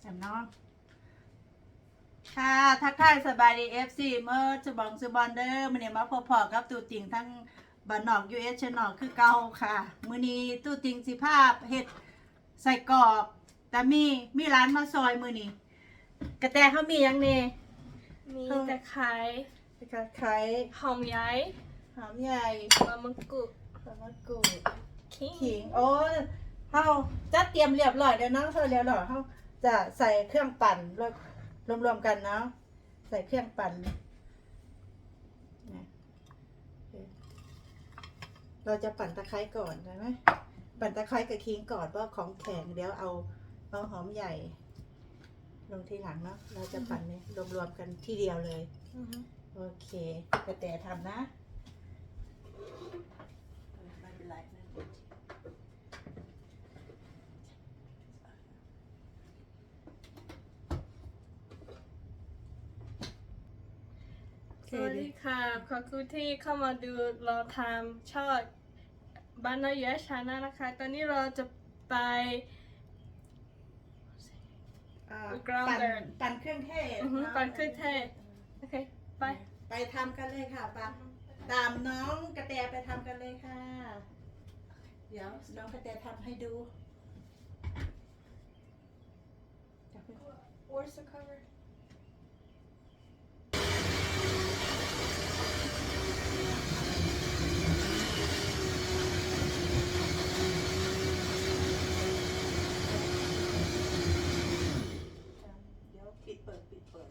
แอมเนาะค่ะทักทายสบายดีเอฟซีเมื่อจะบองซูบอลเดอร์มันเนี่ยมาพอๆกับตู่ติงทั้งบ้านนอกยูเอสชนอกคือเก่าค่ะ มื้อนี้ตู่ติงสิภาพเฮ็ดใส่กรอบ แต่มีมีร้านมาซอยมื้อนี้กระแตเขามีหยังนี่มีตะไคร้กระไข่หอมใหญ่หอมใหญ่มะมะกรูดสมะกรูดขิงขิงโอ้เฮาจัดเตรียมเรียบร้อยแล้วเนาะเฮาเรียบร้อยเฮา จะใส่เครื่องปั่นแล้วรวมๆกันเนาะใส่เครื่องปั่นนะเราจะปั่นตะไคร้ก่อนใช่ไหมปั่นตะไคร้กับขิงก่อนเพราะของแข็งเดี๋ยวเอาเอาหอมใหญ่ ลงทีหลังเนาะเราจะปั่นเนี่ยรวมๆกันที่เดียวเลยอือฮึโอเคแต่แต่ทำนะไม่เป็นไรนะ สวัสดีค่ะ ขอบคุณที่เข้ามาดูเราทำชอดบ้านนาเยชานะนะคะ ตอนนี้เราจะไปอ่า Grounder ปั่นปั่นเครื่องเทศอือฮึเนาะปั่นเครื่องเทศโอเค ไป ไปทำกันเลยค่ะปะตามน้องกระแตไปทำกันเลยค่ะ เดี๋ยวน้องกระแตทำให้ดูจับมือ Where's the cover เดี๋ยวปิดเปิดปิดเปิด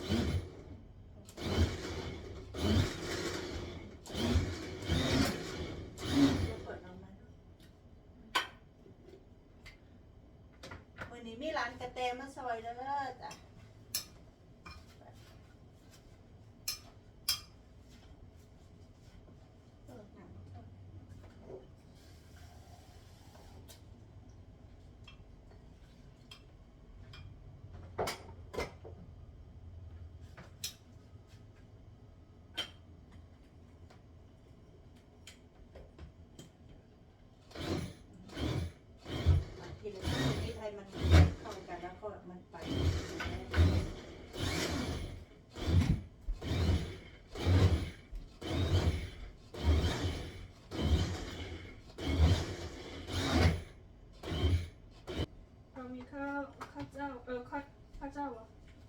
เดี๋ยวเปิดเอามาวันนี้มีร้านกระแตมาซอยเล้วจ้ะเออหนัง ทีละนิดให้มันเข้ากันแล้วก็มันไป เรามี ข้าวข้าวเจ้าเออข้าวข้าวเจ้าเหรอ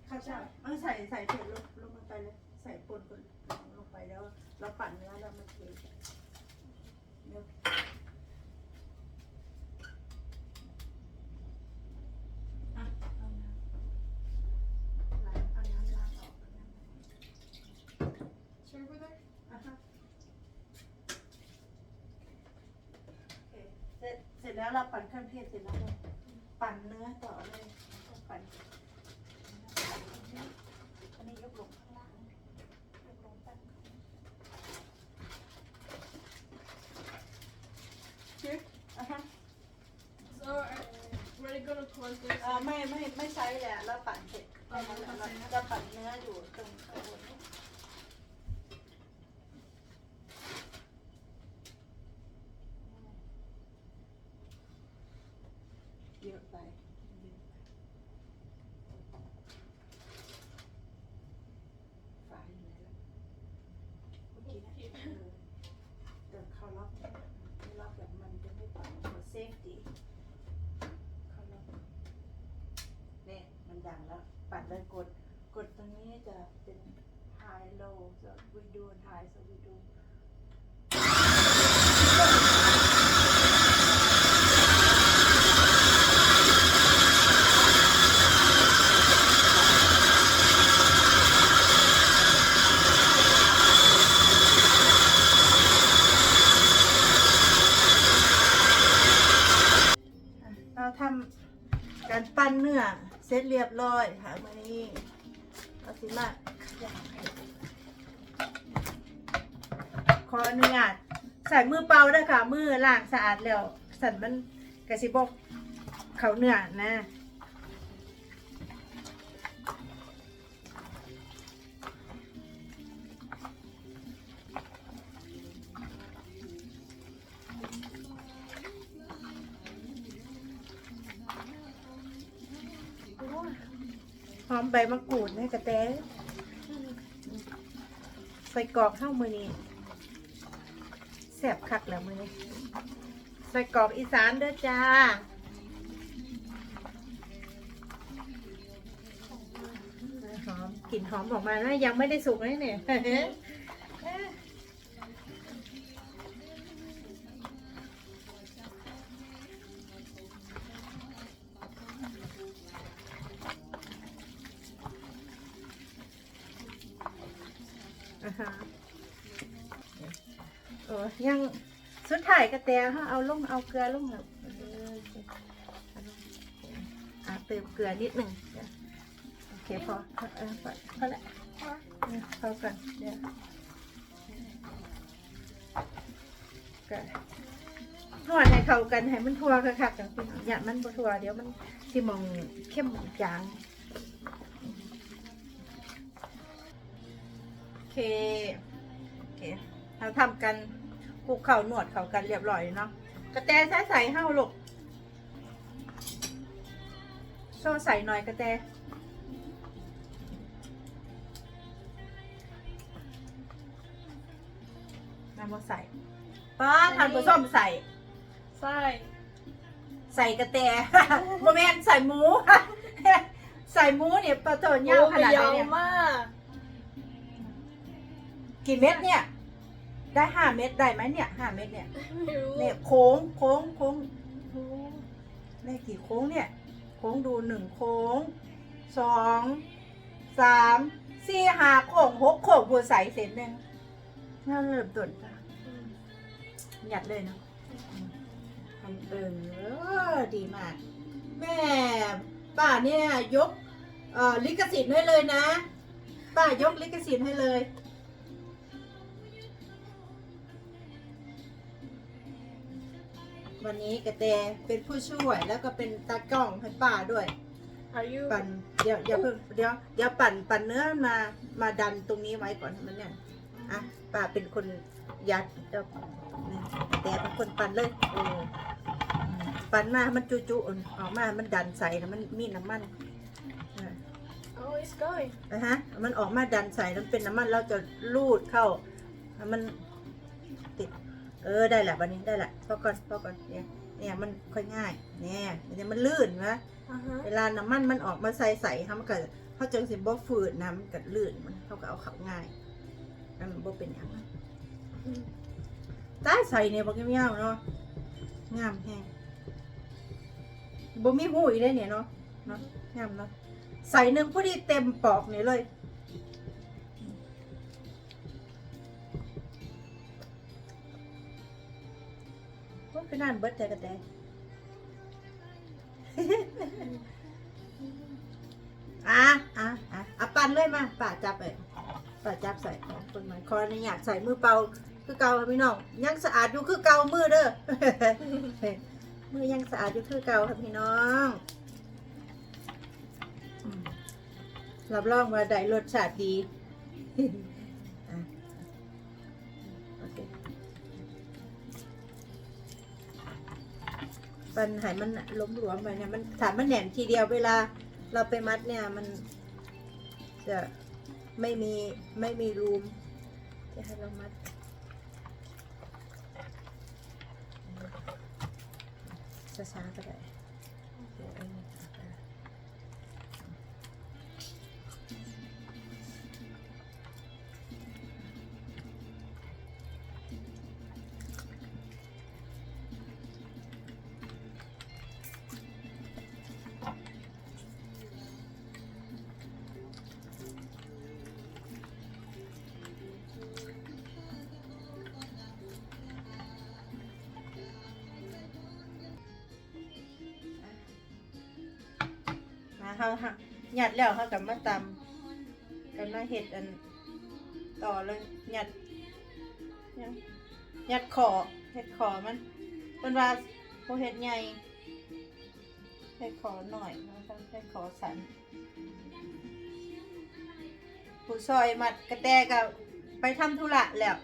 ข้าวเจ้าเออใส่ใส่เผ็ดลงลงไปเลยใส่ปนปนลงไปแล้วเราปั่นเนื้อแล้วมาเทเดี๋ยวอะเอาน้ำล้างเอาน้ำล้างออกเอาน้ำ Sure over there อะฮะโอเคเสร็จเสร็จแล้วเราปั่นเครื่องเทศเสร็จแล้วเรา ปั่นเนื้อต่อเลยปั่นอันนี้ยกลงข้างล่างยกลงตั้ง Here อะฮะ so uh, we're gonna towards this เออไม่ไม่ไม่ใช้แหละเราปั่นเสร็จเราเราจะปั่นเนื้ออยู่ตรงข้างบนนี้เยอะไปเยอะไปฝาอยู่ไหนล่ะเมื่อกี้นะเออเดี๋ยวเขาล็อกไม่ล็อกแบบมันจะไม่ปล่อยหัวเซฟตี้เขาล็อกเนี่ยมันดังแล้ว ปัดเลยกด กดตรงนี้จะเป็น high low so we do high so we do เราทำการ ปั้นเนื้อเสร็จเรียบร้อยค่ะมื่อนี้เอาสิมาขออนุญาตใส่มือเปล่าด้วยค่ะ มือล้างสะอาดแล้ว สันมันกระสิบกเขาเนื้อนะ ใบมะกรูดนะกระแตใส่กรอกเข้ามือนี้แสบคักแล้วมือนี้ใส่กรอกอีสานเด้อจ้าหอมกลิ่นหอมออกมาแล้วยังไม่ได้สุกเลยเนี่ย อ่าฮะเออ ยังสุดท้ายกระแตเขาเอาลงเอาเกลือลงแบบเออเอาลงอะเติมเกลือนิดหนึ่งโอเคพอเออพอพอละเอพอก่อนเดี๋ยวก็นวดให้เข้ากันให้มันทั่วคักๆกันพี่น้องอย่ามันบ่ทั่วเดี๋ยวมันสิมองเข้มจางโอเคโอเคเราทำกัน ลุกเข่าหนวดเข่ากันเรียบร้อยเนาะกระแตใส่ใส่เห้าลูกโซ่ใส่หน่อยกระแตน้ำมาใส่ป้าทานผสมใส่ ใส่ ใส่กระแตโมเมนใส่หมู ใส่หมูเนี่ยปลาโตเน่าวขนาดไหนยาวเนี่ยมากกี่เม็ดเนี่ย ได้ห้าเม็ดได้ไหมเนี่ยห้าเม็ดเนี่ยไม่รู้เนี่ยโค้งโค้งโค้งโค้งได้กี่โค้งเนี่ย โค้งดูหนึ่งโค้งสองสามสี่ห้าโค้งหกโค้งบัวใสเสร็จหนึ่งน่าเริ่มต้นจ้ะอืมหยัดเลยเนาะทำเออดีมาก แม่ป้าเนี่ยยกเอ่อลิขสิทธิ์ให้เลยนะป้ายกลิขสิทธิ์ให้เลย วันนี้กระแตเป็นผู้ช่วยแล้วก็เป็นตากล้องให้ป้าด้วยอายุปั่นเดี๋ยวเดี๋ยวเพิ่งเดี๋ยวเดี๋ยวปั่นปั่นเนื้อมามาดันตรงนี้ไว้ก่อนให้มันเนี่ยอะป้าเป็นคนยัดเดี๋ยวนี่แต่เป็นคนปั่นเลยเอออืมปั่นมาให้มันจุจุๆออกมาให้มันดันใส่แล้วมันมีน้ำมันอะโอ้ it's going นะฮะ มันออกมาดันใส่แล้วเป็นน้ำมันเราจะลูดเข้าให้มันติด เออได้แหละวันนี้ได้แหละพอก่อนพอก่อนเนี่ยเนี่ยมันค่อยง่ายเนี่ยเนี่ยมันลื่นนะอ่าฮะเวลาน้ำมันมันออกมาใส่ใส่เขามันก็เขาจังสิบ่ฝืดน้ำมันก็ลื่นมันเขาก็เอาเขาง่ายนั่นมันบ่เป็นอย่างนั้นอืมใต้ใส่เนี่ยบ่เงี้ยวๆเนาะงามแฮงบ่มีหูอีกเลยเนี่ยเนาะเนาะงามเนาะใส่หนึ่งพอดีเต็มปอกนี่เลย ว่าเป็นนั่นเบิดใจกระแตอะอะอะอะปั่นเลยมาป่าจับไปป่าจับใส่ของคนม่ขออนุญาตใส่มือเปล่าคือเก่าค่ะพี่น้องยังสะอาดอยู่คือเก่ามือเด้อมือยังสะอาดอยู่คือเก่าค่ะพี่น้องรับรองว่าได้รสชาติดี ปันหายมันล้มหลวมไปเนี่ยมันฐามมันแหนมทีเดียวเวลาเราไปมัดเนี่ยมันจะไม่มีไม่มีรูมจะให้เรามัดช้าๆก็ได้ เขาหักหยัดแล้วเขากับมาตำกันมาเห็ดอัน ต่อเลยหยัดยังหยัดขอเห็ดขอมันเป็นว่าโพเห็ดใหญ่เห็ดขอหน่อยนะคะเห็ดขอสันผู้ซอยมัดกระแตกับไปทำธุระแล้ว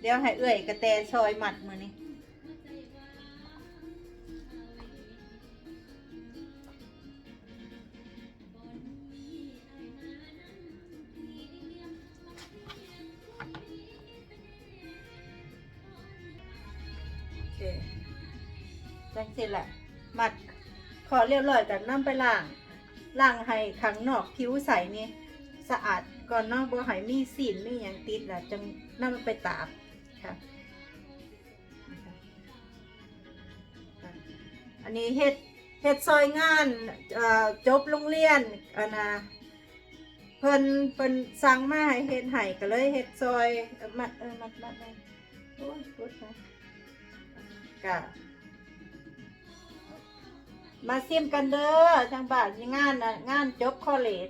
เดี๋ยวให้เอื่อยกระแตซอยมัดมือนี้ จังสิแหละมัดขอเรียบร้อยกันน้ำไปล้างล้างให้ข้างนอกผิวใสนี่สะอาดก่อนนอกบ่ให้มีสีนมีหยังติดล่ะจังนำไปตากค่ะอันนี้เฮ็ดเฮ็ดซอยงานจบโรงเรียนอันนะเพิ่นเพิ่นสั่งมาให้เฮ็ดให้ก็เลยเฮ็ดซอยมัดเออมัดมัดมัดโอ้ยปวดหัวกะ มาซิมกันเด้อทางบ้านงานน่ะงานจบคอเลจ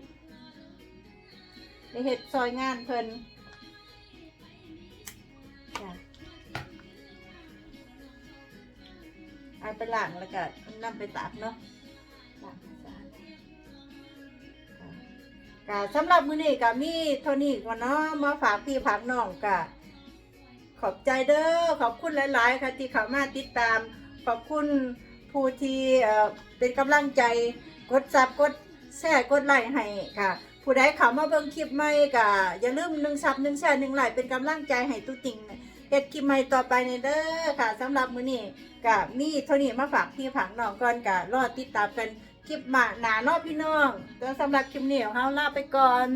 ได้เฮ็ดซอยงานเพิ่นจ้ะเอาไปล้างแล้วก็นำไปตากเนาะล้างให้สะอาดค่ะก็สำหรับมื้อนี้ก็มีเท่านี้ก่อนเนาะมาฝากพี่ฝากน้องก็ขอบใจเด้อขอบคุณหลาย ๆ ค่ะที่เข้ามาติดตาม ขอบคุณ ผู้ที่เอ่อเป็นกำลังใจกดซับกดแชร์กดไลค์ให้ค่ะ ผู้ใดเข้ามาเบิ่งคลิปใหม่ก็อย่าลืมหนึ่งซับหนึ่งแชร์หนึ่งไลค์เป็นกำลังใจให้ตุ๊ติงเฮ็ดคลิปใหม่ต่อไปในเด้อค่ะสำหรับมื้อนี้กับมีเท่านี้มาฝากพี่ผังน้องก่อนกับรอติดตามกันคลิปมาหนาเนอพี่น้องแล้วสำหรับคลิปนี้ของเราลาไปก่อน